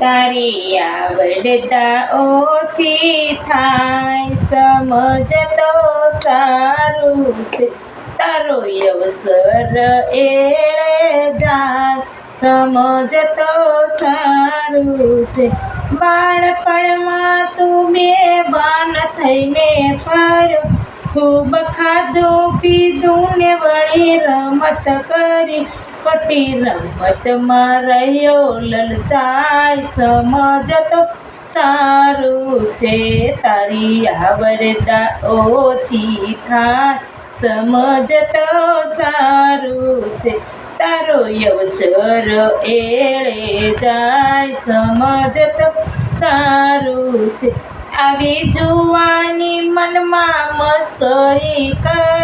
તારી આવડતા ઓછી થાય, સમજ તો સારું છે. તારો અવસર એળે જાય, સમજ તો સારું છે. બાળપણમાં તું બેભાન થઈને ફર્યો, ખૂબ ખાધું, પીધું ને વળી રમત કરી. ખોટી રમતમાં રહ્યો લલચાય સમજ તો સારું છે તારી આવડતા ઓછી થાય. સમજ તો સારું છે તારો અવસર એળે જાય. સમજ તો સારું છે. આવી જુવાની મનમાં મસ્કરી કરે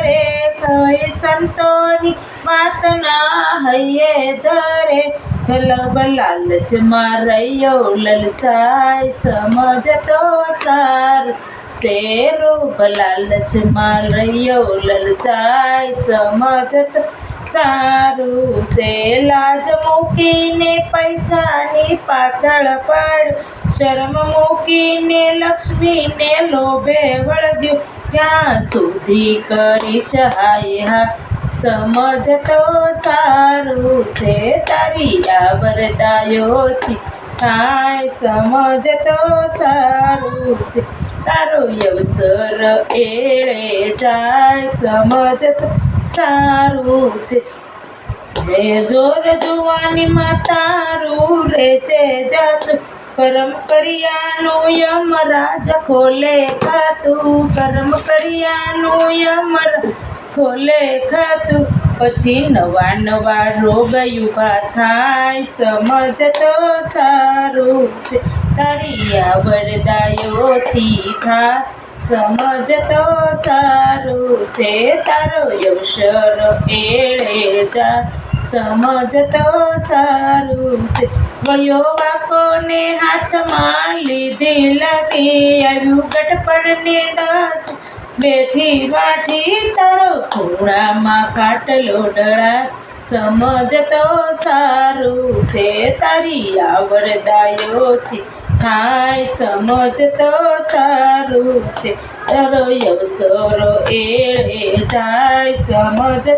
સંતોની વાત ના હૈયે ધરે. ખલબ લાલચમાં રહ્યો લલચાય સમજતો સાર. શેરૂપ લાલચમાં રહ્યો લલચાય સમજ તો સારું. સે લાજ મૂકીને પૈસાની પાછળ પડ શરમ મૂકીને લક્ષ્મીને લોભે વળગ્યું. ક્યાં સુધી કરી સહાય હા સમજ તો સારું છે તારી આવરદાયો છે થાય સમજ તો સારું છે તારો અવસર એળે જાય, સમજ તો સારું છે. જે જોર જોવાની માં તારું રહેશે જાતું કરમ કરિયાનું યમરાજ ખોલે ખાતું. કરમ કરિયાનું યમરાજ ખોલે ખાતું. પછી નવા નવા રોગ યુભા થાય. સમજ તો સારું છે. તારી આવડદાયો છી થા સમજ તો સારું છે. તારો અવસર એળે જા. સમજ તો સારું છે. ગયો બાકોને હાથમાં લીધી લટી આવ્યું ગટપણને દસ. બેઠી વાઠી તારો ખૂણામાં કાટલો ડળા. સમજ તો સારું છે, તારી આવડદાયો છે. થાય સમજ તો સારું છે. તારો અવસરો એળે જાય સમજ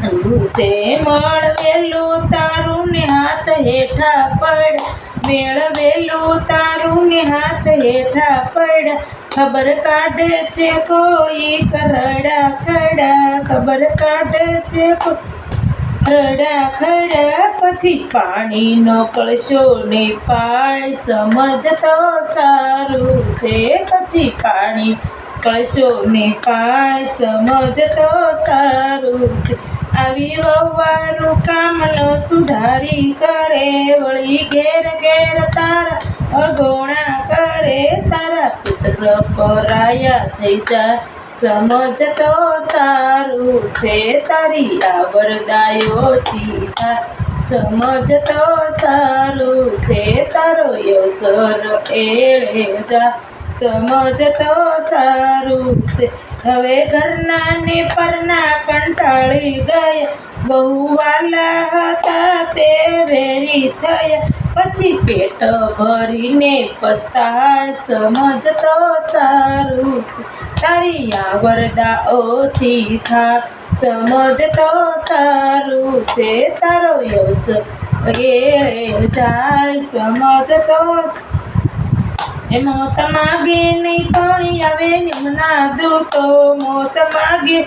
છે મળવેલું તારું ને હાથ હેઠા પડ. મેળવેલું તારું ને હાથ હેઠા પડ. ખબર કાઢે છે કોઈ કરડા ખડા. ખબર કાઢે છે ખડા ખડા. પછી પાણીનો કળશો ને પાય સમજ તો સારું છે. પછી પાણી કળશો ને પાય સમજ તો સારું છે. આવી વવારું કામનો સુધારી કરે, વળી ઘેર ઘેર તારા અગોણા કરે, તારા પુત્ર પરાયા થઈ જા. સમજ તો સારું છે, તારી આવરદાયો ચીતા. સમજ તો સારું છે, તારો યસર એળે જા. સમજ તો સારું છે હવે ઘરના ને પરના કંટાળી ગયા. બહુ વાલા હતા તે વેરી થયા. પછી પેટ ભરીને પસ્તાય. સમજ તો સારું છે તારી આવરદા ઓછી થા. સમજ તો સારું છે તારો યશ એળે જાય. સમજ તો એ મોત માગે નહીં, પાણી આવે યમુના દૂતો. મોત માગે,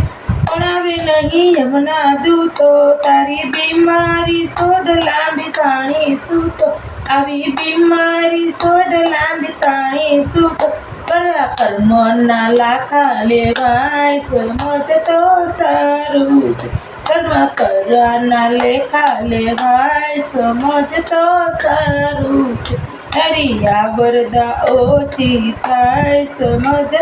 પણ આવે નહીં યમુના દૂતો. તારી બીમારી સોડ લાંબી તાણી સૂતો. આવી બીમારી સોડ લાંબી તાણી સૂતો. કરા કર્મના લાખા લેવાય સમજ તો સારું છે. કર્મ કરવાના લેખા લેવાય સમજ તો સારું છે. તારી વરદા ઓછી થાય સમજ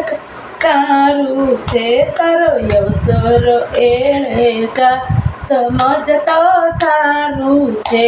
સારું છે તારો અવસર એળે જા સમજ તો સારું છે